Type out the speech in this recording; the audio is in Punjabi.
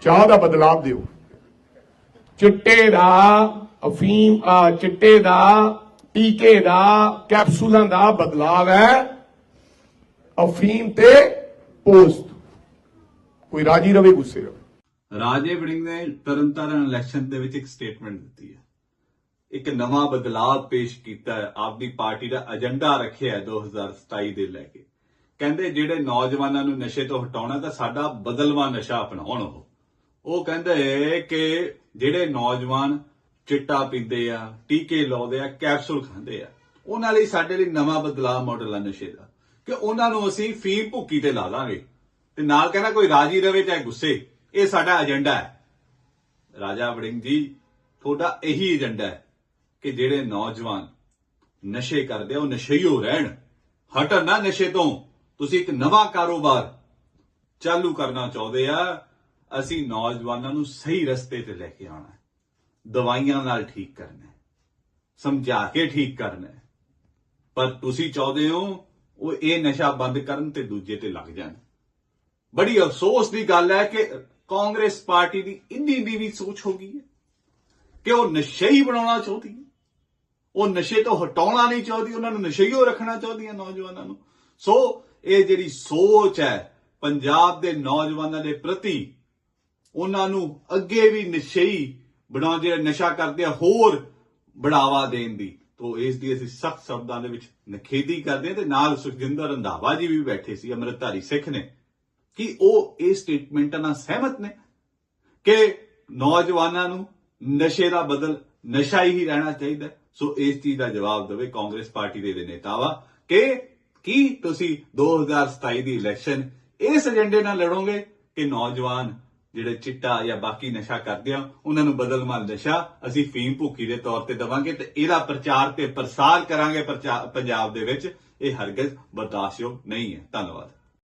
ਚਾਹ ਦਾ ਬਦਲਾਵ ਦਿਓ। ਚਿੱਟੇ ਦਾ, ਅਫੀਮ ਚਿੱਟੇ ਦਾ, ਟੀਕੇ ਦਾ, ਕੈਪਸੂਲਾਂ ਦਾ ਬਦਲਾਵ ਹੈ। ਅਫੀਮ ਤੇ ਪੋਸਟ। ਕੋਈ ਰਾਜੀ ਰਵੇ, ਗੁੱਸੇ ਰਵੇ। ਰਾਜੇ ਵੜਿੰਗ ਨੇ ਤਰਨਤਾਰਨ ਇਲੈਕਸ਼ਨ ਦੇ ਵਿੱਚ ਇੱਕ ਸਟੇਟਮੈਂਟ ਦਿੱਤੀ ਹੈ। ਇੱਕ ਨਵਾਂ ਬਦਲਾਅ ਪੇਸ਼ ਕੀਤਾ ਹੈ। ਆਪਦੀ ਪਾਰਟੀ ਦਾ ਏਜੰਡਾ ਰੱਖਿਆ ਹੈ 2027 ਦੇ ਲੈ ਕੇ। ਕਹਿੰਦੇ, ਜਿਹੜੇ ਨੌਜਵਾਨਾਂ ਨੂੰ ਨਸ਼ੇ ਤੋਂ ਹਟਾਉਣਾ ਤਾਂ ਸਾਡਾ ਬਦਲਵਾ ਨਸ਼ਾ ਅਪਣਾਉਣ ਉਹ। ਉਹ ਕਹਿੰਦੇ ਕਿ ਜਿਹੜੇ ਨੌਜਵਾਨ ਚਿੱਟਾ ਪੀਂਦੇ ਆ, ਟੀਕੇ ਲਾਉਂਦੇ ਆ, ਕੈਪਸੂਲ ਖਾਂਦੇ ਆ, ਉਹਨਾਂ ਲਈ ਸਾਡੇ ਲਈ ਨਵਾਂ ਬਦਲਾਅ ਮਾਡਲ ਆ ਨਸ਼ੇ ਦਾ। ਕਿ ਉਹਨਾਂ ਨੂੰ ਅਸੀਂ ਫੀਮ ਭੁੱਕੀ ਤੇ ਲਾ ਦਾਂਗੇ ਤੇ ਨਾਲ ਕਹਿੰਦਾ ਕੋਈ ਰਾਜੀ ਰਵੇ ਚਾਹੇ ਗੁੱਸੇ, ਇਹ ਸਾਡਾ ਏਜੰਡਾ ਹੈ। ਰਾਜਾ ਵੜਿੰਗ ਜੀ, ਤੁਹਾਡਾ ਇਹੀ ਏਜੰਡਾ ਹੈ ਕਿ ਜਿਹੜੇ ਨੌਜਵਾਨ ਨਸ਼ੇ ਕਰਦੇ ਆ, ਉਹ ਨਸ਼ਈਓ ਰਹਿਣ। ਹਟਣ ਨਾ ਨਸ਼ੇ ਤੋਂ। ਤੁਸੀਂ ਇੱਕ ਨਵਾਂ ਕਾਰੋਬਾਰ ਚਾਲੂ ਕਰਨਾ ਚਾਹੁੰਦੇ ਆ ਅਸੀਂ ਨੌਜਵਾਨਾਂ ਨੂੰ ਸਹੀ ਰਸਤੇ ਤੇ ਲੈ ਕੇ ਆਉਣਾ ਦਵਾਈਆਂ ਨਾਲ ਠੀਕ ਕਰਨਾ ਸਮਝਾ ਕੇ ਠੀਕ ਕਰਨਾ ਪਰ ਤੁਸੀਂ ਚਾਹੁੰਦੇ ਹੋ ਉਹ ਇਹ ਨਸ਼ਾ ਬੰਦ ਕਰਨ ਤੇ ਦੂਜੇ ਤੇ ਲੱਗ ਜਾਣ। ਬੜੀ ਅਫਸੋਸ ਦੀ ਗੱਲ ਹੈ ਕਿ ਕਾਂਗਰਸ ਪਾਰਟੀ ਦੀ ਇੰਨੀ ਨੀਵੀਂ ਸੋਚ ਹੋ ਗਈ ਹੈ ਕਿ ਉਹ ਨਸ਼ਈ ਬਣਾਉਣਾ ਚਾਹੁੰਦੀ ਹੈ। ਉਹ ਨਸ਼ੇ ਤੋਂ ਹਟਾਉਣਾ ਨਹੀਂ ਚਾਹੁੰਦੀ, ਉਹਨਾਂ ਨੂੰ ਨਸ਼ਈਓ ਰੱਖਣਾ ਚਾਹੁੰਦੀ ਹੈ ਨੌਜਵਾਨਾਂ ਨੂੰ। ਸੋ ਇਹ ਜਿਹੜੀ ਸੋਚ ਹੈ, ਪੰਜਾਬ ਦੇ ਨੌਜਵਾਨਾਂ ਦੇ ਪ੍ਰਤੀ ਉਹਨਾਂ ਨੂੰ ਅੱਗੇ ਵੀ ਨਸ਼ਈ ਬਣਾਉਂਦੇ ਨਸ਼ਾ ਕਰਦੇ ਆ, ਹੋਰ ਬੜਾਵਾ ਦੇਣ ਦੀ। ਤੋਂ ਇਸ ਦੀ ਅਸੀਂ ਸਖਤ ਸ਼ਬਦਾਂ ਦੇ ਵਿੱਚ ਨਖੇਦੀ ਕਰਦੇ ਹਾਂ ਤੇ ਨਾਲ ਸੁਖਜਿੰਦਰ ਰੰਧਾਵਾ ਜੀ ਵੀ ਬੈਠੇ ਸੀ, ਅੰਮ੍ਰਿਤਧਾਰੀ ਸਿੱਖ ਨੇ। ਕਿ ਉਹ ਇਹ ਸਟੇਟਮੈਂਟਾਂ ਨਾਲ ਸਹਿਮਤ ਨੇ ਕਿ ਨੌਜਵਾਨਾਂ ਨੂੰ ਨਸ਼ੇ ਦਾ ਬਦਲ ਨਸ਼ਾ ਹੀ ਰਹਿਣਾ ਚਾਹੀਦਾ ਸੋ ਇਸ ਚੀਜ਼ ਦਾ ਜਵਾਬ ਦੇਵੇ ਕਾਂਗਰਸ ਪਾਰਟੀ ਦੇ ਨੇਤਾਵਾ ਕਿ ਕੀ ਤੁਸੀਂ 2027 ਦੀ ਇਲੈਕਸ਼ਨ ਇਸ ਏਜੰਡੇ ਨਾਲ ਲੜੋਗੇ ਕਿ ਨੌਜਵਾਨ ਜਿਹੜੇ ਚਿੱਟਾ ਜਾਂ ਬਾਕੀ ਨਸ਼ਾ ਕਰਦੇ ਆ, ਉਹਨਾਂ ਨੂੰ ਬਦਲਮਾਨ ਨਸ਼ਾ ਅਸੀਂ ਫੀਮ ਭੁੱਕੀ ਦੇ ਤੌਰ ਤੇ ਦਵਾਂਗੇ ਤੇ ਇਹਦਾ ਪ੍ਰਚਾਰ ਤੇ ਪ੍ਰਸਾਰ ਕਰਾਂਗੇ ਪ੍ਰਚਾ- ਪੰਜਾਬ ਦੇ ਵਿੱਚ। ਇਹ ਹਰਗਜ਼ ਬਰਦਾਸ਼ਤਯੋਗ ਨਹੀਂ ਹੈ। ਧੰਨਵਾਦ।